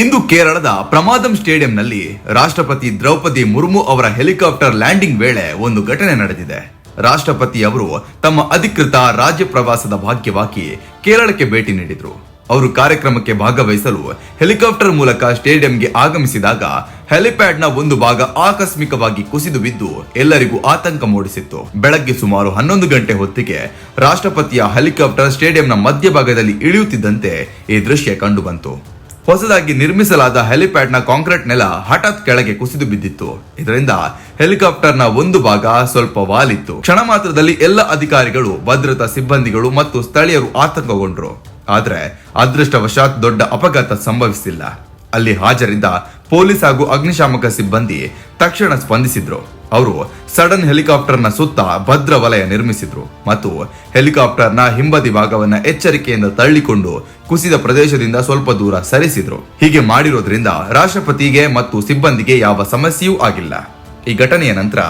ಇಂದು ಕೇರಳದ ಪ್ರಮಾದಂ ಸ್ಟೇಡಿಯಂನಲ್ಲಿ ರಾಷ್ಟ್ರಪತಿ ದ್ರೌಪದಿ ಮುರ್ಮು ಅವರ ಹೆಲಿಕಾಪ್ಟರ್ ಲ್ಯಾಂಡಿಂಗ್ ವೇಳೆ ಒಂದು ಘಟನೆ ನಡೆದಿದೆ. ರಾಷ್ಟ್ರಪತಿ ಅವರು ತಮ್ಮ ಅಧಿಕೃತ ರಾಜ್ಯ ಪ್ರವಾಸದ ಭಾಗ್ಯವಾಗಿ ಕೇರಳಕ್ಕೆ ಭೇಟಿ ನೀಡಿದ್ರು. ಅವರು ಕಾರ್ಯಕ್ರಮಕ್ಕೆ ಭಾಗವಹಿಸಲು ಹೆಲಿಕಾಪ್ಟರ್ ಮೂಲಕ ಸ್ಟೇಡಿಯಂಗೆ ಆಗಮಿಸಿದಾಗ ಹೆಲಿಪ್ಯಾಡ್ನ ಒಂದು ಭಾಗ ಆಕಸ್ಮಿಕವಾಗಿ ಕುಸಿದು ಬಿದ್ದು ಎಲ್ಲರಿಗೂ ಆತಂಕ ಮೂಡಿಸಿತ್ತು. ಬೆಳಗ್ಗೆ ಸುಮಾರು ಹನ್ನೊಂದು ಗಂಟೆ ಹೊತ್ತಿಗೆ ರಾಷ್ಟ್ರಪತಿಯ ಹೆಲಿಕಾಪ್ಟರ್ ಸ್ಟೇಡಿಯಂನ ಮಧ್ಯಭಾಗದಲ್ಲಿ ಇಳಿಯುತ್ತಿದ್ದಂತೆ ಈ ದೃಶ್ಯ ಕಂಡುಬಂತು. ಹೊಸದಾಗಿ ನಿರ್ಮಿಸಲಾದ ಹೆಲಿಪ್ಯಾಡ್ನ ಕಾಂಕ್ರೀಟ್ ನೆಲ ಹಠಾತ್ ಕೆಳಗೆ ಕುಸಿದು ಬಿದ್ದಿತ್ತು. ಇದರಿಂದ ಹೆಲಿಕಾಪ್ಟರ್ನ ಒಂದು ಭಾಗ ಸ್ವಲ್ಪ ವಾಲಿತ್ತು. ಕ್ಷಣ ಮಾತ್ರದಲ್ಲಿ ಎಲ್ಲ ಅಧಿಕಾರಿಗಳು, ಭದ್ರತಾ ಸಿಬ್ಬಂದಿಗಳು ಮತ್ತು ಸ್ಥಳೀಯರು ಆತಂಕಗೊಂಡ್ರು. ಆದ್ರೆ ಅದೃಷ್ಟವಶಾತ್ ದೊಡ್ಡ ಅಪಘಾತ ಸಂಭವಿಸಿಲ್ಲ. ಅಲ್ಲಿ ಹಾಜರಿದ್ದ ಪೊಲೀಸ್ ಹಾಗೂ ಅಗ್ನಿಶಾಮಕ ಸಿಬ್ಬಂದಿ ತಕ್ಷಣ ಸ್ಪಂದಿಸಿದ್ರು. ಅವರು ಸಡನ್ ಹೆಲಿಕಾಪ್ಟರ್ನ ಸುತ್ತ ಭದ್ರ ವಲಯ ನಿರ್ಮಿಸಿದ್ರು ಮತ್ತು ಹೆಲಿಕಾಪ್ಟರ್ನ ಹಿಂಬದಿ ಭಾಗವನ್ನ ಎಚ್ಚರಿಕೆಯಿಂದ ತಳ್ಳಿಕೊಂಡು ಕುಸಿದ ಪ್ರದೇಶದಿಂದ ಸ್ವಲ್ಪ ದೂರ ಸರಿಸಿದ್ರು. ಹೀಗೆ ಮಾಡಿರೋದ್ರಿಂದ ರಾಷ್ಟ್ರಪತಿಗೆ ಮತ್ತು ಸಿಬ್ಬಂದಿಗೆ ಯಾವ ಸಮಸ್ಯೆಯೂ ಆಗಿಲ್ಲ. ಈ ಘಟನೆಯ ನಂತರ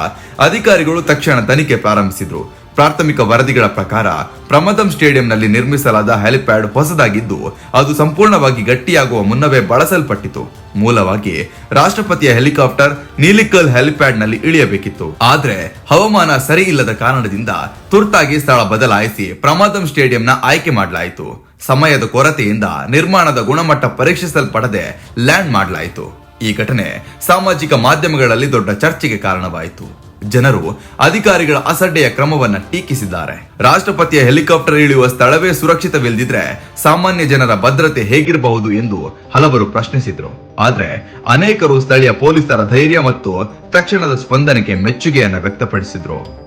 ಅಧಿಕಾರಿಗಳು ತಕ್ಷಣ ತನಿಖೆ ಪ್ರಾರಂಭಿಸಿದ್ರು. ಪ್ರಾಥಮಿಕ ವರದಿಗಳ ಪ್ರಕಾರ ಪ್ರಮದಂ ಸ್ಟೇಡಿಯಂನಲ್ಲಿ ನಿರ್ಮಿಸಲಾದ ಹೆಲಿಪ್ಯಾಡ್ ಹೊಸದಾಗಿದ್ದು, ಅದು ಸಂಪೂರ್ಣವಾಗಿ ಗಟ್ಟಿಯಾಗುವ ಮುನ್ನವೇ ಬಳಸಲ್ಪಟ್ಟಿತು. ಮೂಲವಾಗಿ ರಾಷ್ಟ್ರಪತಿಯ ಹೆಲಿಕಾಪ್ಟರ್ ನೀಲಿಕಲ್ ಹೆಲಿಪ್ಯಾಡ್ನಲ್ಲಿ ಇಳಿಯಬೇಕಿತ್ತು. ಆದ್ರೆ ಹವಾಮಾನ ಸರಿ ಇಲ್ಲದ ಕಾರಣದಿಂದ ತುರ್ತಾಗಿ ಸ್ಥಳ ಬದಲಾಯಿಸಿ ಪ್ರಮದಂ ಸ್ಟೇಡಿಯಂನ ಆಯ್ಕೆ ಮಾಡಲಾಯಿತು. ಸಮಯದ ಕೊರತೆಯಿಂದ ನಿರ್ಮಾಣದ ಗುಣಮಟ್ಟ ಪರೀಕ್ಷಿಸಲ್ಪಡದೆ ಲ್ಯಾಂಡ್ ಮಾಡಲಾಯಿತು. ಈ ಘಟನೆ ಸಾಮಾಜಿಕ ಮಾಧ್ಯಮಗಳಲ್ಲಿ ದೊಡ್ಡ ಚರ್ಚೆಗೆ ಕಾರಣವಾಯಿತು. ಜನರು ಅಧಿಕಾರಿಗಳ ಅಸಡ್ಡೆಯ ಕ್ರಮವನ್ನ ಟೀಕಿಸಿದ್ದಾರೆ. ರಾಷ್ಟ್ರಪತಿಯ ಹೆಲಿಕಾಪ್ಟರ್ ಇಳಿಯುವ ಸ್ಥಳವೇ ಸುರಕ್ಷಿತವಿಲ್ಲದಿದ್ರೆ ಸಾಮಾನ್ಯ ಜನರ ಭದ್ರತೆ ಹೇಗಿರಬಹುದು ಎಂದು ಹಲವರು ಪ್ರಶ್ನಿಸಿದ್ರು. ಆದ್ರೆ ಅನೇಕರು ಸ್ಥಳೀಯ ಪೊಲೀಸರ ಧೈರ್ಯ ಮತ್ತು ತಕ್ಷಣದ ಸ್ಪಂದನೆಗೆ ಮೆಚ್ಚುಗೆಯನ್ನ ವ್ಯಕ್ತಪಡಿಸಿದ್ರು.